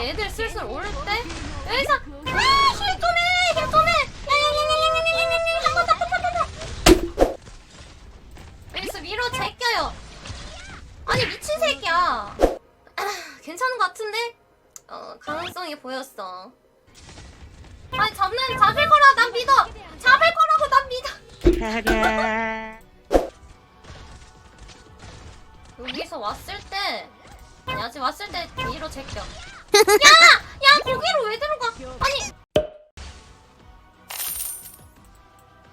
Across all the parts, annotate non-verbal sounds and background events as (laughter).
애들 슬슬 올때 여기서 아! 힐좀 해! 힐좀 해! 야야야야야야야야야야 한번 더, 한번 더, 한번 더! 여기서 위로 제껴요 아니 미친 새끼야 아, 괜찮은 것 같은데? 어 가능성이 보였어 아니 잡는 잡을 거라 난 믿어 잡을 거라고 난 믿어 (laughs) 여기서 왔을 때 아직 왔을 때 위로 제껴 야! 야 거기로 왜 들어가 아니.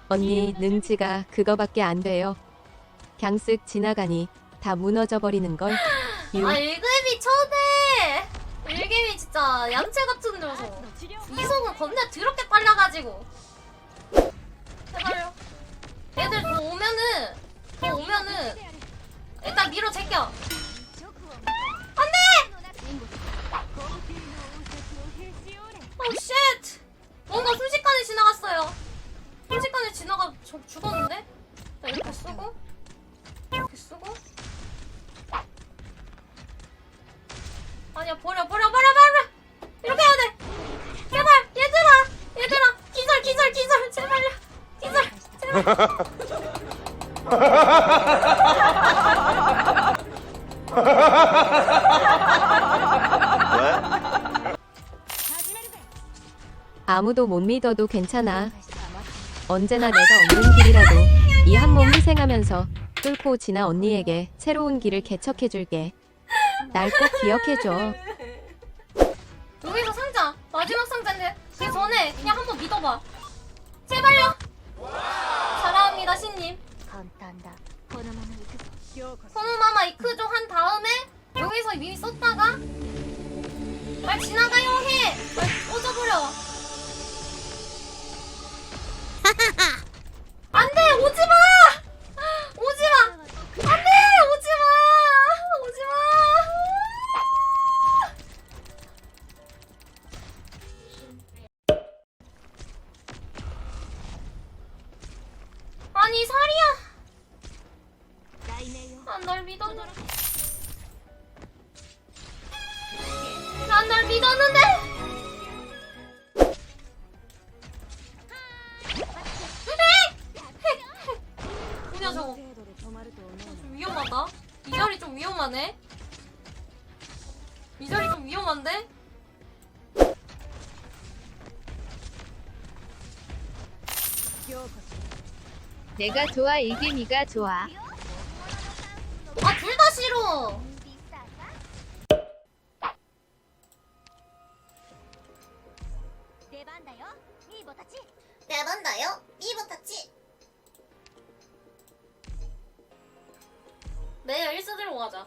언니 능지가 그거밖에 안 돼요. 갱쓱 지나가니 다 무너져 버리는 걸. 유. 아 일개미 쳐대. 일개미 진짜 얌체 같은 녀석. 이속은 겁나 더럽게 빨라가지고. 제발요. 애들 더 오면은 더 오면은 일단 밀어 제껴 뭔가 순식간에 지나갔어요. 순식간에 지나가 저 죽었는데? 자 이렇게 쓰고 이렇게 쓰고. 아니야 버려 버려 버려 버려! 이렇게 해야 돼! 제발 얘들아! 얘들아! 기절 기절 기절! 제발요 기절 제발 (laughs) (laughs) 아무도 못 믿어도 괜찮아. 언제나 내가 없는 길이라도 이 한 몸 희생하면서 뚫고 지나 언니에게 새로운 길을 개척해줄게. 날 꼭 기억해줘. 여기서 상자 마지막 상자인데 그 전에 그냥 한번 믿어봐. 제발요. 사랑합니다 신님. 간단다. 소노마마 이크조 한 다음에 여기서 이미 썼다가 말 지나가요 해. 말 꺼져버려. 아니 사리야. 난널 믿었는데. 난 널 믿었는데. 뭐냐 저거 좀 위험하다. 이 자리 좀 위험하네. 이 자리 좀 위험한데? 내가 좋아 이기미가 좋아. 아 둘 다 싫어. 내일 일사대로 가자.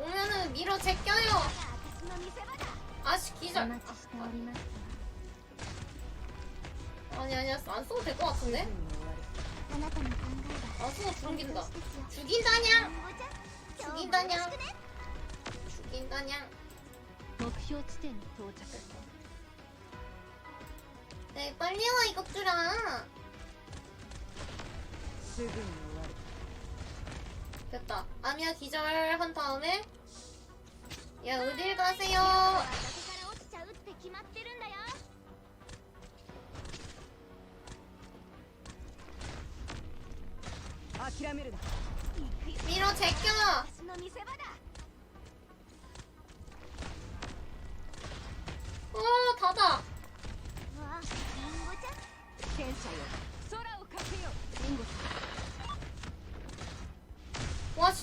오면은 밀어 제껴요. 아씨 기절. 아니 아니었어 안 써도 될 것 같은데? 안 써도 죽인다. 죽인다냥. 죽인다냥. 죽인다냥. 목표 지점 도착. 네 빨리 와 이것들아. 지금 됐다. 아미야 기절 한 다음에 야 어딜 가세요? 밀어 제껴. 오 닫아. 괜찮아요.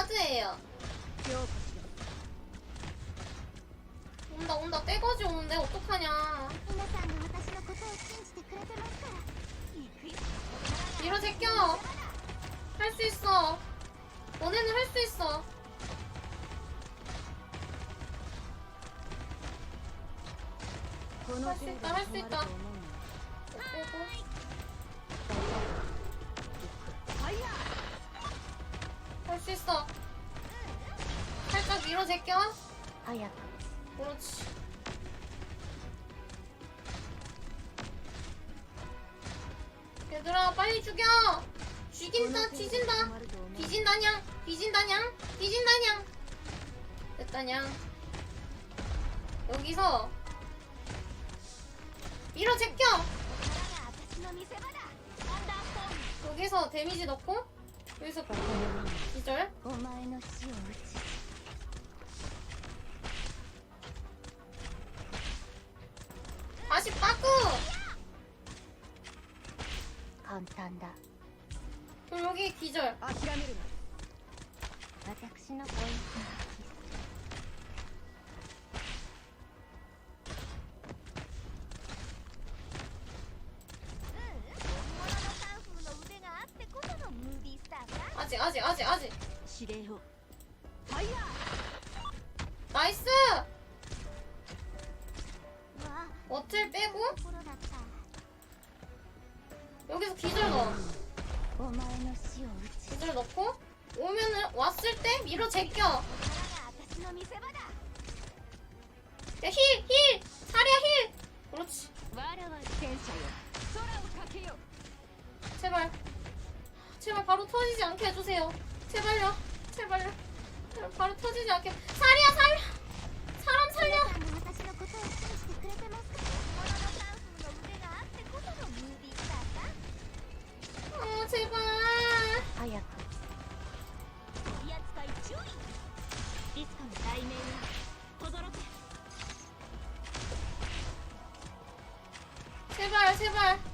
네, 하드예요. 今日こそ 온다, 온다. 떼거지 오는데, 어떡하냐. 皆さんが私のことを信じてくれてますから行くよ 밀어 제껴! 할 수 있어. 너네는 할 수 있어. 할 수 있다, 할 수 있다. 할 있어. 살짝 위로 제껴. 아야. 그렇지. 얘들아 빨리 죽여. 죽인다 뒤진다 뒤진다냥 뒤진다냥 뒤진다냥 됐다냥 여기서 밀어 제껴 여기서 데미지 넣고 여기서 기절. お前の死を打ち 다시 빠꾸. 簡単だ 그럼 여기 기절. 諦めるな私のポイント 아직 아직 아직. 나이스! 어틀 빼고? 여기서 기절 넣어. 기절 넣고? 오면은 왔을 때 밀어 제껴. 힐! 힐! 사리야 힐! 그렇지. 제발. 제발 바로 터지지 않게 해주세요. 제발요. 제발요. 제발 바로 터지지 않게. 살이야 살. 사람 살려. 아, 제발 제발.